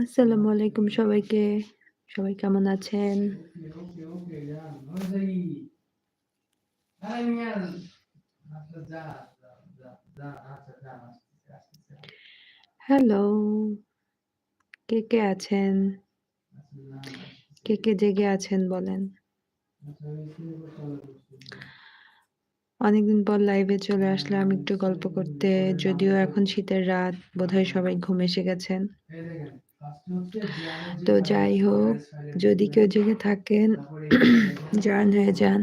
আসসালামু আলাইকুম সবাইকে। সবাই কেমন আছেন? হ্যালো। কে, কে আছেন? কে, কে জেগে আছেন বলেন? অনেকদিন পর লাইভে চলে আসলাম একটু গল্প করতে। যদিও এখন শীতের রাত, বোধহয় সবাই ঘুম এসে গেছেন। তো যাই হোক, যদি কেউ জেগে থাকেন জয়েন হয়ে যান।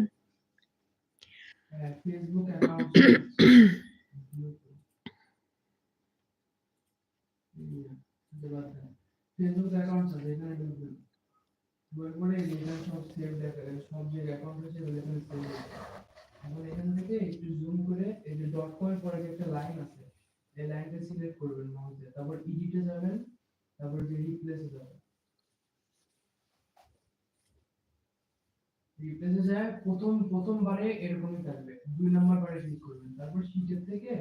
ফেসবুক অ্যাকাউন্ট আছে। সব সেভ দেখাবে সব যে অ্যাকাউন্ট আছে এখানে থেকে একটু জুম করে এই যে একটা লাইন আছে এই লাইনটা সিলেক্ট করবেন মাউস তারপর এডিটে যাবেন তারপর যে রিপ্লেসে যাবেন রিপ্লেসে যায়, প্রথম, প্রথমবারে এরকমই থাকবে। দুই নাম্বার বারে ক্লিক করবেন। তারপর শীটের থেকে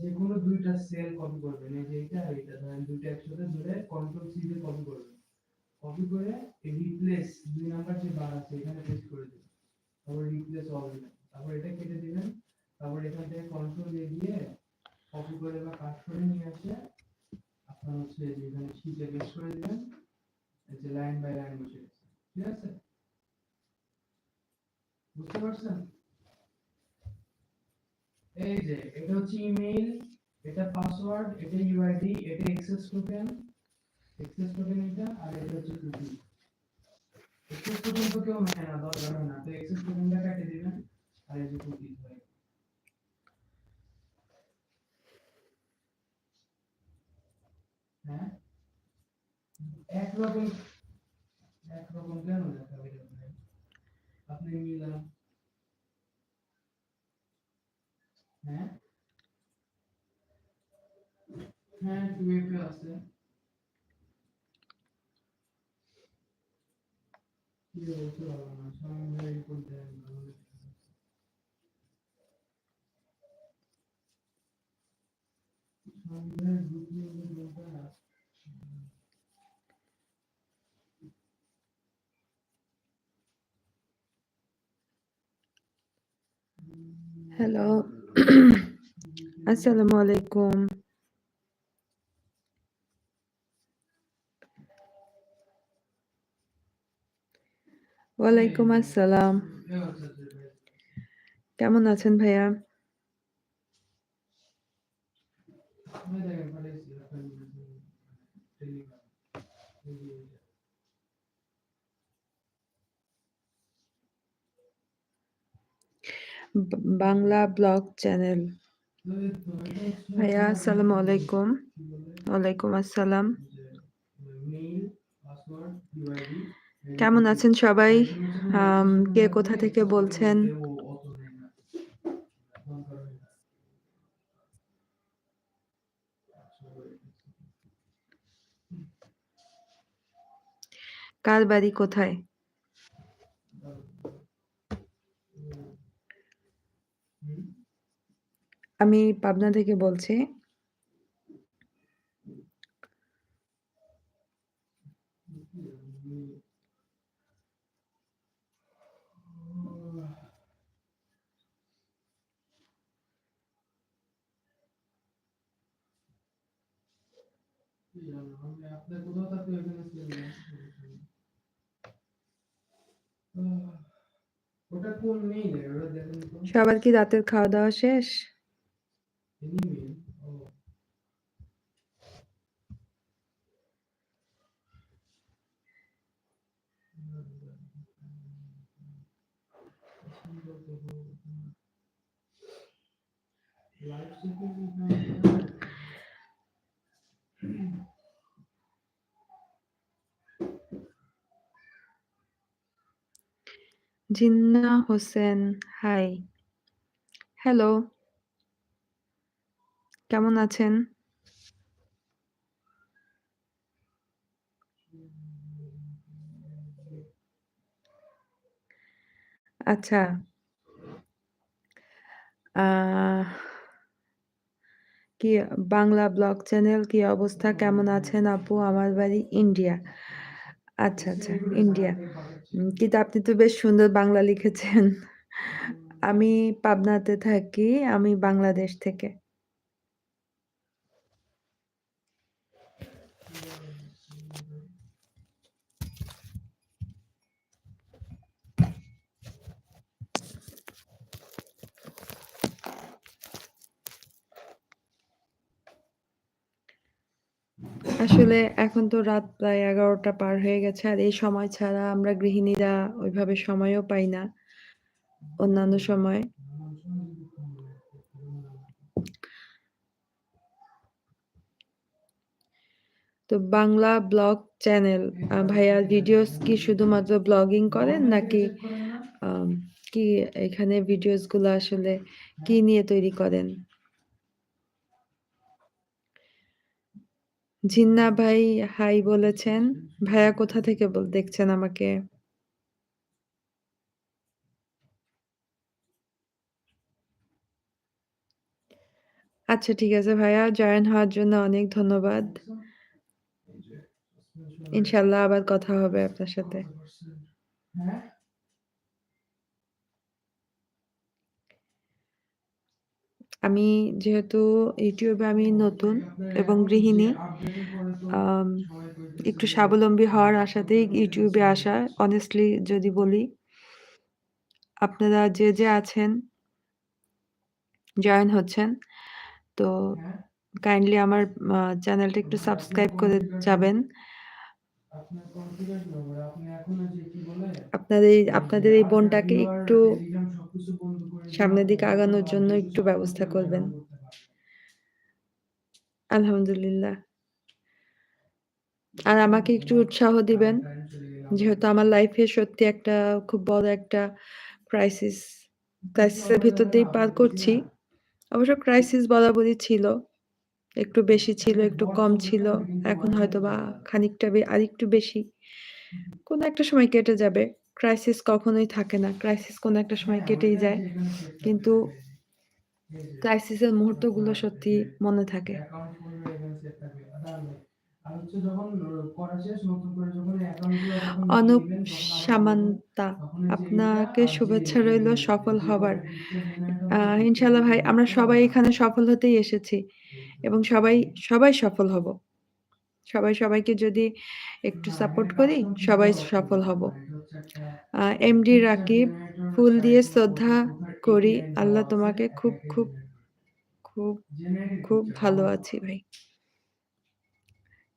যে কোনো দুইটা সেল কপি করবেন। এই যে এটা আর এটা ধরেন দুইটা একসাথে ধরে কন্ট্রোল সি দিয়ে কপি করবেন। কপি করে রিপ্লেস দুই নাম্বার যে বার আছে, এখানে পেস্ট করে দিবেন। তারপর রিপ্লেস অল দিবেন তারপর এটা কেটে দিবেন। তারপর এখান থেকে কন্ট্রোল এ দিয়ে কপি করে বা কাট করে নিয়ে আসে হচ্ছে যে এখানে শীটে করে দিবেন? এই যে লাইন বাই লাইন বসে ঠিক আছে? বুঝতে পারছেন? এই যে, এটা হচ্ছে ইমেইল, এটা পাসওয়ার্ড, এটা ইউআইডি, এটা অ্যাক্সেস টোকেন। অ্যাক্সেস টোকেন এটা, আর এটা হচ্ছে কুকি। অ্যাক্সেস টোকেন তো কেউ নেয় না, দরকার হয় না। তো অ্যাক্সেস টোকেনটা কেটে দিবেন, আর এই যে কুকি হয় হ্যাঁ একরকম একরকম কেন দেখাবে এখানে? আপনি মিলান হ্যাঁ? হ্যাঁ টুয়েলভে আছে। কি বলতে পারব না স্বামী ভাই রিপোর্ট দেন আমাদের স্বামী ভাই গ্রুপ নিয়ে বলতে না হ্যালো। আসসালামু আলাইকুম। ওয়ালাইকুম আসসালাম। কেমন আছেন ভাইয়া? আমি দেখেন পাঠাইছি আপনার টেলিগ্রাম এই যে এটা। বা বাংলা ব্লগ চ্যানেল। ভাইয়া, আসসালামু আলাইকুম। ওয়ালাইকুম আসসালাম। কেমন আছেন সবাই? কে কোথা থেকে বলছেন? কার বাড়ি কোথায়? আমি পাবনা থেকে বলছি। আপনার কোথাও ছিল না। আহ, ওটা কোন মেইল ওটা দেখেন তো সবার কি রাতের খাওয়া দাওয়া শেষ ও live setting Jinnah Hossain hi. Hello. কেমন আছেন? আচ্ছা। কি বাংলা ব্লগ চ্যানেল কি অবস্থা? কেমন আছেন আপু? আমার বাড়ি ইন্ডিয়া। আচ্ছা, আচ্ছা ইন্ডিয়া। কিন্তু আপনি তো বেশ সুন্দর বাংলা লিখেছেন। আমি পাবনাতে থাকি। আমি বাংলাদেশ থেকে। আসলে এখন তো রাত প্রায় ১১টা পার হয়ে গেছে। আর এই সময় ছাড়া আমরা গৃহিণীরা ওইভাবে সময়ও পাই না। অন্যান্য সময়। তো বাংলা ব্লগ চ্যানেল ভাইয়া ভিডিওস কি শুধুমাত্র ব্লগিং করেন নাকি কি এখানে ভিডিওসগুলো আসলে কি নিয়ে তৈরি করেন? ঝিন্না ভাই, হাই বলেছেন। ভাইয়া কোথা থেকে বল, দেখছেন আমাকে? আচ্ছা ঠিক আছে ভাইয়া, জয়েন হওয়ার জন্য অনেক ধন্যবাদ। ইনশাল্লাহ আবার কথা হবে আপনার সাথে। হ্যাঁ? আমি যেহেতু ইউটিউবে আমি নতুন এবং গৃহিণী। একটু স্বাবলম্বী হওয়ার আশাতেই ইউটিউবে আসা। অনেস্টলি যদি বলি। আপনারা যে, যে আছেন জয়েন হচ্ছেন। তো? কাইন্ডলি আমার চ্যানেলটা একটু সাবস্ক্রাইব করে যাবেন। আপনাদের আপনাদের এই বোনটাকে একটু দিয়ে সামনের দিকে আগানোর জন্য একটু ব্যবস্থা করবেন। আলহামদুলিল্লাহ। আর আমাকে একটু উৎসাহ দিবেন। যেহেতু আমার লাইফে সত্যি একটা খুব বড় একটা ক্রাইসিস ক্রাইসিসের ভিতর দিয়েই পার করছি। অবশ্য ক্রাইসিস বরাবরই ছিল। একটু বেশি ছিল, একটু কম ছিল। এখন হয়তো বা খানিকটা আরেকটু বেশি। কোন একটা সময় কেটে যাবে। ক্রাইসিস কখনোই থাকে না। ক্রাইসিস কোন একটা সময় কেটেই যায়। কিন্তু এই যে ক্রাইসিস এর মুহূর্তগুলো সত্যি মনে থাকে। অনুপ সামান্তা আপনাকে শুভেচ্ছা রইল সফল হবার। ইনশাআল্লাহ ভাই আমরা সবাই এখানে সফল হতেই এসেছি এবং সবাই, সবাই সফল হব। সবাই সবাইকে যদি একটু সাপোর্ট করি সবাই সফল হব। একটা এমডি রাকিব ফুল দিয়ে শ্রদ্ধা করি। আল্লাহ তোমাকে খুব, খুব, খুব, খুব ভালো আছি ভাই।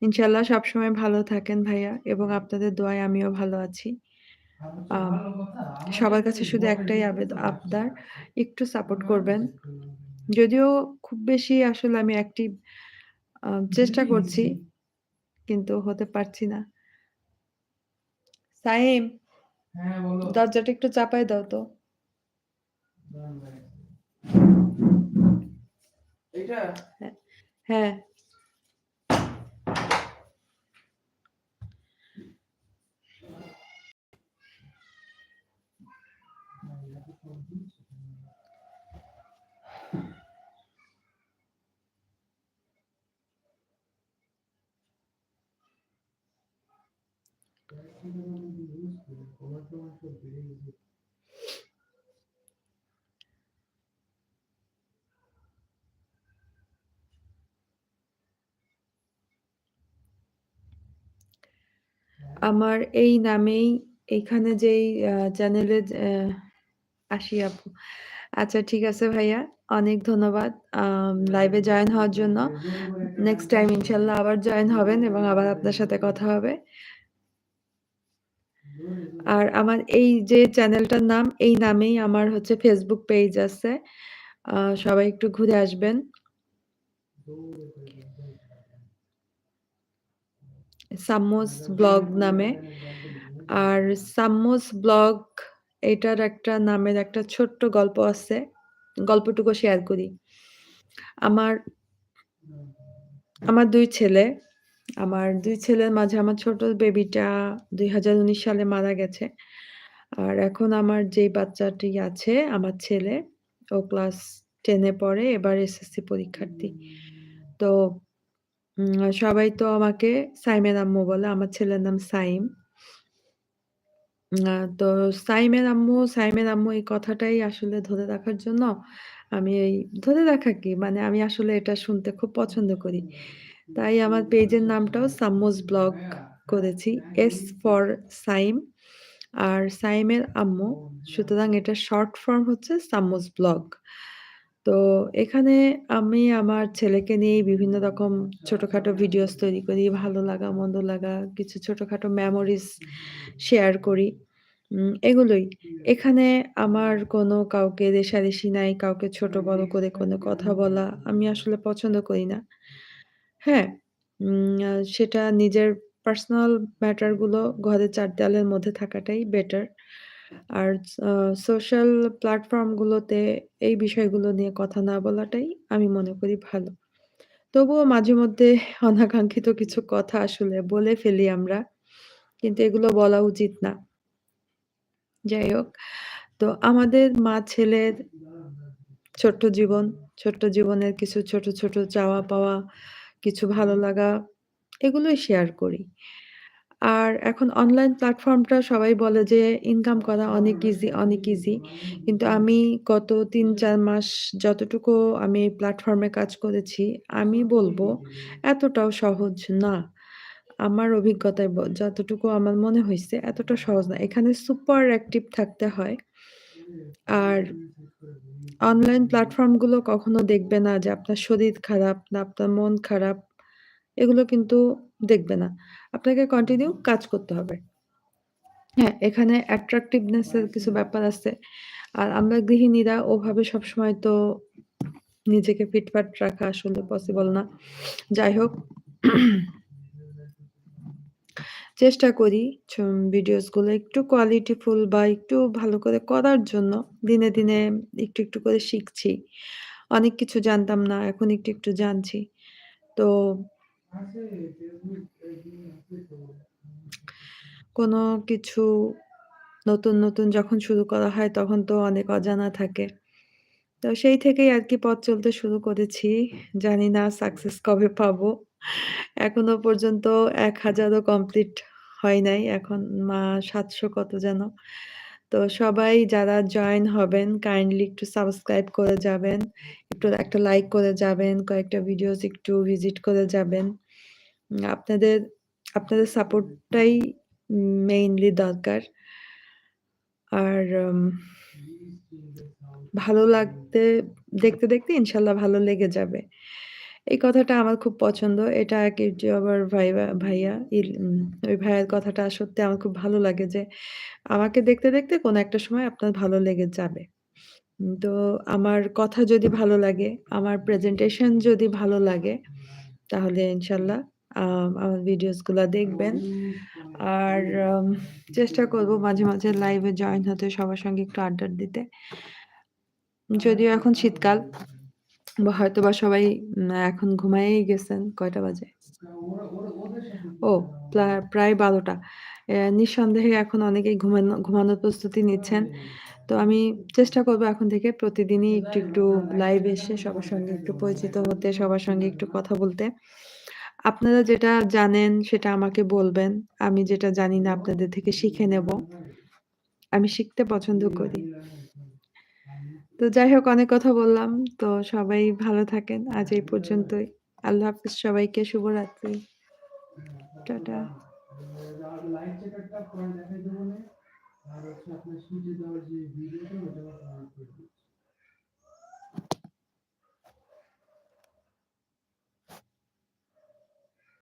ইনশাআল্লাহ সবসময় ভালো থাকেন ভাইয়া এবং আপনাদের দোয়ায় আমিও ভালো আছি। সবার কাছে শুধু একটাই আবেদন আসছে। একটু সাপোর্ট করবেন। যদিও খুব বেশি আসলে আমি আ চেষ্টা করছি। কিন্তু হতে পারছি না। সাইম হ্যাঁ বলো। দরজাটা একটু চাপাই দাও তো। এইটা? হ্যাঁ, আমার এই নামেই এখানে যেই চ্যানেলে আসি আপু। আচ্ছা ঠিক আছে ভাইয়া। অনেক ধন্যবাদ। লাইভে জয়েন হওয়ার জন্য। নেক্সট টাইম ইনশাল্লাহ আবার জয়েন হবেন এবং আবার আপনার সাথে কথা হবে। আর আমার এই যে চ্যানেলটার নাম, এই নামেই আমার হচ্ছে ফেসবুক পেজ আছে। সবাই একটু ঘুরে আসবেন। আচ্ছা ব্লগ নামে। আর সাম্মুস ব্লগ, এটার একটা নামের একটা ছোট্ট গল্প আছে। গল্পটুকু শেয়ার করি। আমার আমার দুই ছেলে। আমার দুই ছেলের মাঝে আমার ছোট বেবিটা ২০১৯ সালে মারা গেছে। আর এখন আমার যেই বাচ্চাটি আছে আমার ছেলে, ও ক্লাস 10 এ পড়ে এবার এসএসসি পরীক্ষার্থী। তো সবাই তো আমাকে সাইমের আম্মু বলে। আমার ছেলের নাম সাইম। তো সাইমের আম্মু, সাইমের আম্মু এই কথাটাই আসলে ধরে রাখার জন্য আমি এই ধরে রাখা কি? মানে আমি আসলে এটা শুনতে খুব পছন্দ করি। তাই আমার পেজের নামটাও সাম্মুস ব্লগ করেছি। এস ফর সাইম আর সাইমের আম্মু। সুতরাং এটা শর্ট ফর্ম হচ্ছে সাম্মুস ব্লগ। তো এখানে আমি আমার ছেলেকে নিয়েই বিভিন্ন রকম ছোটখাটো ভিডিওস তৈরি করি। ভালো লাগা, মন্দ লাগা, কিছু ছোটোখাটো মেমোরিজ শেয়ার করি। এগুলোই। এখানে আমার কোনো কাউকে রেষারেষি নাই, কাউকে ছোট বড় করে কোনো কথা বলা আমি আসলে পছন্দ করি না। হ্যাঁ, উম সেটা নিজের পার্সোনাল ম্যাটারগুলো ঘরের ৪ দেয়ালের মধ্যে থাকাটাই বেটার। আর সোশ্যাল প্ল্যাটফর্ম গুলোতে এই বিষয়গুলো নিয়ে কথা না বলাটাই আমি মনে করি ভালো। তবুও মাঝেমধ্যে অনাকাঙ্ক্ষিত কিছু কথা আসলে বলে ফেলি আমরা। কিন্তু এগুলো বলা উচিত না। যাই হোক, তো আমাদের মা-ছেলের ছোট্ট জীবন, ছোট্ট জীবনের কিছু ছোট, ছোট চাওয়া পাওয়া, কিছু ভালো লাগা এগুলোই শেয়ার করি। আর এখন অনলাইন প্ল্যাটফর্মটা সবাই বলে যে ইনকাম করা অনেক ইজি, অনেক ইজি। কিন্তু আমি গত ৩-৪ মাস যতটুকু আমি এই প্ল্যাটফর্মে কাজ করেছি, আমি বলব এতটাও সহজ না। আমার অভিজ্ঞতায় ব যতটুকু আমার মনে হইছে এতটা সহজ না। এখানে সুপার অ্যাক্টিভ থাকতে হয়। আর অনলাইন প্ল্যাটফর্মগুলো কখনো দেখবে না যে আপনার শরীর খারাপ না আপনার মন খারাপ। এগুলো কিন্তু দেখবে না। আপনাকে কন্টিনিউ কাজ করতে হবে। হ্যাঁ, এখানে অ্যাট্রাকটিভনেস এর কিছু ব্যাপার আছে। আর আমরা গৃহিণীরা ওভাবে সবসময় তো নিজেকে ফিটফাট রাখা আসলে পসিবল না। যাই হোক চেষ্টা করি ছুম ভিডিওসগুলো একটু কোয়ালিটিফুল বা একটু ভালো করে করার জন্য দিনে, দিনে একটু, একটু করে শিখছি। অনেক কিছু জানতাম না। এখন একটু, একটু জানছি। তো কোনো কিছু নতুন, নতুন যখন শুরু করা হয় তখন তো অনেক অজানা থাকে। তো সেই থেকেই আর কি পথ চলতে শুরু করেছি। জানি না সাকসেস কবে পাবো। এখনও পর্যন্ত এক হাজারও কমপ্লিট হয় নাই। এখন মা ৭০০ কত যেন। তো সবাই যারা জয়েন হবেন কাইন্ডলি একটু সাবস্ক্রাইব করে যাবেন। একটু একটা লাইক করে যাবেন। কয়েকটা ভিডিওস একটু ভিজিট করে যাবেন। আপনাদের, আপনাদের সাপোর্টটাই মেইনলি দরকার। আর ভালো লাগতে দেখতে, দেখতে ইনশাল্লাহ ভালো লেগে যাবে। এই কথাটা আমার খুব পছন্দ। এটা এক ইউটিউবার ভাইবা ভাইয়া ইল ওই ভাইয়ার কথাটা সত্যি আমার খুব ভালো লাগে যে আমাকে দেখতে, দেখতে কোনো একটা সময় আপনার ভালো লেগে যাবে। তো আমার কথা যদি ভালো লাগে, আমার প্রেজেন্টেশন যদি ভালো লাগে, তাহলে ইনশাল্লাহ আমার ভিডিওসগুলা দেখবেন। আর চেষ্টা করব মাঝে, মাঝে লাইভে জয়েন হতে সবার সঙ্গে একটু আড্ডা দিতে। যদিও এখন শীতকাল বা হয়তোবা সবাই এখন ঘুমায়েই গেছেন। কয়টা বাজে? ও প্রায় বারোটা নিঃসন্দেহে এখন অনেকেই ঘুমানো ঘুমানোর প্রস্তুতি নিচ্ছেন। তো আমি চেষ্টা করব এখন থেকে প্রতিদিনই একটু, একটু লাইভ এসে সবার সঙ্গে একটু পরিচিত হতে, সবার সঙ্গে একটু কথা বলতে। আপনারা যেটা জানেন সেটা আমাকে বলবেন। আমি যেটা জানি না আপনাদের থেকে শিখে নেব। আমি শিখতে পছন্দ করি। তো যাই হোক অনেক কথা বললাম। তো সবাই ভালো থাকেন। আজ এই পর্যন্তই। আল্লাহ হাফিজ সবাইকে শুভরাত্রি। টাটা। আর হচ্ছে আপনার সূর্য দেওয়ার যে ভিডিওটা ওটা